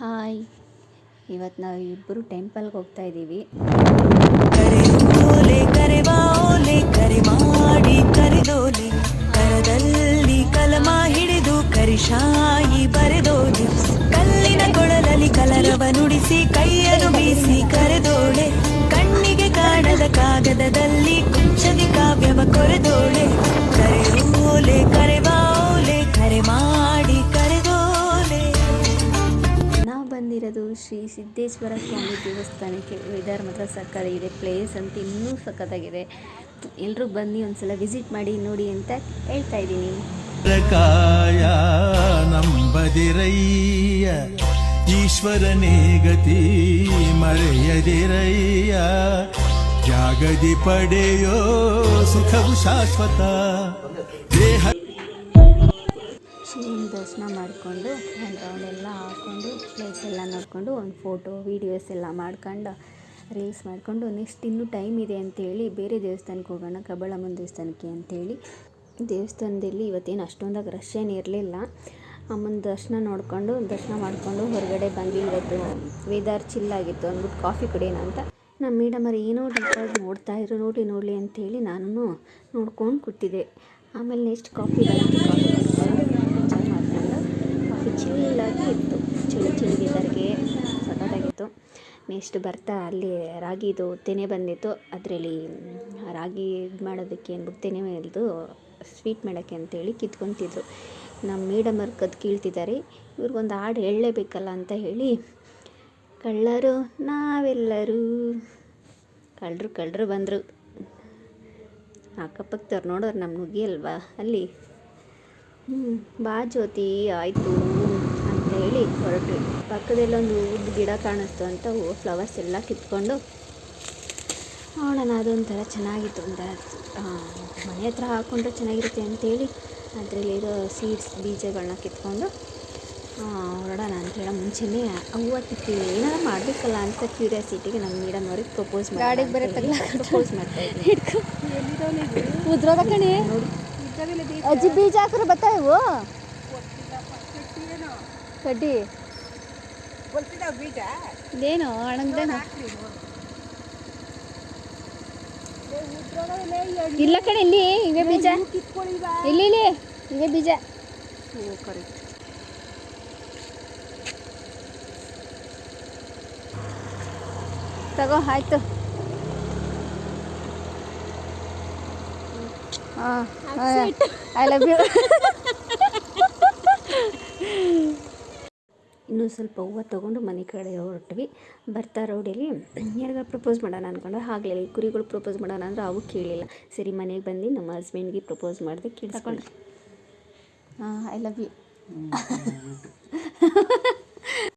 Hi. ಇವತ್ತು ನಾವು ಇಬ್ಬರು ಟೆಂಪಲ್ಗೆ ಹೋಗ್ತಾ ಇದ್ದೀವಿ ಕರದಲ್ಲಿ ಕಲಮ ಹಿಡಿದು ಕರಿಶಾಯಿ ಬರೆದೋಲೆ. ಕಲ್ಲಿನ ಕೊಳಲಲ್ಲಿ ಕಲರವ ನುಡಿಸಿ, ಕೈಯನ್ನು ಬೀಸಿ ಕರೆದೋಳೆ ಕಣ್ಣಿಗೆ ಕಾಣದ ಕಾಗದದಲ್ಲಿ ಕುಂಚದಿ ಕಾವ್ಯವ ಕೊರೆದೋಳೆ ಬಂದಿರೋದು ಶ್ರೀ ಸಿದ್ದೇಶ್ವರ ಸ್ವಾಮಿ ದೇವಸ್ಥಾನಕ್ಕೆ ವೆದರ್ ಮಾತ್ರ ಸಕ್ಕತ್ತಾಗಿದೆ ಪ್ಲೇಸ್ ಅಂತ ಇನ್ನೂ ಸಕ್ಕತ್ತಾಗಿದೆ ಎಲ್ಲರೂ ಬನ್ನಿ ಒಂದ್ಸಲ ವಿಸಿಟ್ ಮಾಡಿ ನೋಡಿ ಅಂತ ಹೇಳ್ತಾ ಇದ್ದೀನಿ. ನಂಬದಿರಯ್ಯ, ಈಶ್ವರನೇ ಗತಿ ಮರೆಯದಿರಯ್ಯ, ಜಾಗದಿ ಪಡೆಯೋ ಸುಖವು ಶಾಶ್ವತ. ದೇಹ ಶಿವನ ದರ್ಶನ ಮಾಡಿಕೊಂಡು ಒಂದು ರೌಂಡ್ ಎಲ್ಲ ಹಾಕ್ಕೊಂಡು ಪ್ಲೇಸ್ ಎಲ್ಲ ನೋಡಿಕೊಂಡು ಒಂದು ಫೋಟೋ ವೀಡಿಯೋಸ್ ಎಲ್ಲ ಮಾಡ್ಕೊಂಡು ರೀಲ್ಸ್ ಮಾಡಿಕೊಂಡು ನೆಕ್ಸ್ಟ್ ಇನ್ನೂ ಟೈಮ್ ಇದೆ ಅಂತೇಳಿ ಬೇರೆ ದೇವಸ್ಥಾನಕ್ಕೆ ಹೋಗೋಣ, ಕಬಳಮ್ಮನ ದೇವಸ್ಥಾನಕ್ಕೆ ಅಂತೇಳಿ. ದೇವಸ್ಥಾನದಲ್ಲಿ ಇವತ್ತೇನು ಅಷ್ಟೊಂದಾಗಿ ರಶ್ ಏನು ಇರಲಿಲ್ಲ. ಅಮ್ಮನ ದರ್ಶನ ನೋಡಿಕೊಂಡು, ದರ್ಶನ ಮಾಡಿಕೊಂಡು ಹೊರಗಡೆ ಬಂದು ಇವತ್ತು ವೇದಾರ್ ಚಿಲ್ಲಾಗಿತ್ತು ಅಂದ್ಬಿಟ್ಟು ಕಾಫಿ ಕುಡಿಯೋಣ ಅಂತ. ನಮ್ಮ ಮೇಡಮರು ಏನೋ ಡಾಕ್ಟರ್ ನೋಡ್ತಾ ಇದ್ರು, ನೋಡಿ, ನೋಡಲಿ ಅಂತೇಳಿ ನಾನು ನೋಡ್ಕೊಂಡು ಕೂತಿದ್ದೆ. ಆಮೇಲೆ ನೆಕ್ಸ್ಟ್ ಕಾಫಿ ಬಂತು ನೆಕ್ಸ್ಟ್ ಬರ್ತಾ ಅಲ್ಲಿ ರಾಗಿದು ತೆನೆ ಬಂದಿತ್ತು. ಅದರಲ್ಲಿ ರಾಗಿ ಇದು ಮಾಡೋದಕ್ಕೆ ಏನ್ಬಿಟ್ಟು ತೆನೆ ಮೇಲ್ದು ಸ್ವೀಟ್ ಮಾಡೋಕ್ಕೆ ಅಂತೇಳಿ ಕಿತ್ಕೊತಿದ್ರು. ನಮ್ಮ ಮೇಡಮರು ಕದ್ದು ಕೀಳ್ತಿದ್ದಾರೆ, ಇವ್ರಿಗೊಂದು ಹಾಡು ಹೇಳಲೇಬೇಕಲ್ಲ ಅಂತ ಹೇಳಿ, ಕಳ್ಳರು ನಾವೆಲ್ಲರೂ. ಕಳ್ಳರು ಕಳ್ಳರು ಬಂದರು. ಅಕ್ಕಪಕ್ಕದವ್ರು ನೋಡೋರು ನಮ್ಮ ನುಗ್ಗಿಯಲ್ವಾ ಅಲ್ಲಿ. ಹ್ಞೂ ಬಾ ಜ್ಯೋತಿ, ಆಯಿತು. ಅಂತ ಹೇಳಿ ಹೊರಟ್ವಿ ಪಕ್ಕದಲ್ಲೊಂದು ಉದ್ದ ಗಿಡ ಕಾಣಿಸ್ತು ಅಂತ ಫ್ಲವರ್ಸ್ ಎಲ್ಲ ಕಿತ್ಕೊಂಡು ನೋಡೋಣ ಅದೊಂಥರ ಚೆನ್ನಾಗಿತ್ತು ಒಂಥರ ಮನೆ ಹತ್ರ ಹಾಕ್ಕೊಂಡ್ರೆ ಚೆನ್ನಾಗಿರುತ್ತೆ ಅಂತೇಳಿ ಅದರಲ್ಲಿರೋ ಸೀಡ್ಸ್ ಬೀಜಗಳನ್ನ ಕಿತ್ಕೊಂಡು ಹೊರಡೋಣ ಅಂತ ಹೇಳೋ ಮುಂಚೆನೇ ಹೂವು ಕಿತ್ತೀವಿ. ಏನಾರ ಮಾಡಬೇಕಲ್ಲ ಅಂತ ಕ್ಯೂರಿಯಾಸಿಟಿಗೆ ನಮ್ಮ ಮೇಡಮ್ ಅವ್ರಿಗೆ ಪ್ರಪೋಸ್ ಮಾಡಿ ಪ್ರಪೋಸ್ ಅಜ್ಜಿ ಬೀಜ ಹಾಕಿದ್ರೆ ಬರ್ತಾವೆ ಇವು? ಕಡ್ಡಿ. ಇದೇನು ಒಣಗ್ದೇನು. ಇಲ್ಲ ಕಡೆ ಇಲ್ಲಿ ಇವೇ ಬೀಜ ಇಲ್ಲಿ ಇಲ್ಲಿ ಇವೇ ಬೀಜ. ಕರೆಕ್ಟ್. ತಗೋ ಆಯ್ತು. ಹಾಂ ಐ ಲವ್ ಯು ಇನ್ನೂ ಸ್ವಲ್ಪ ಹೂವು ತೊಗೊಂಡು ಮನೆ ಕಡೆ ಹೊರಟ್ವಿ. ಬರ್ತಾ ರೋಡಲ್ಲಿ ಯಾರಿಗ ಪ್ರಪೋಸ್ ಮಾಡೋಣ ಅಂದ್ಕೊಂಡು ಆಗಲಿಲ್ಲ. ಕುರಿಗಳು ಪ್ರಪೋಸ್ ಮಾಡೋಣ ಅಂದ್ರೆ ಅವು ಕೇಳಿಲ್ಲ. ಸರಿ ಮನೆಗೆ ಬಂದು ನಮ್ಮ ಹಸ್ಬೆಂಡ್ಗೆ ಪ್ರಪೋಸ್ ಮಾಡಿದೆ ಕೇಳಿಸ್ಕೊಂಡ್ರಿ ಹಾಂ ಐ ಲವ್ ಯು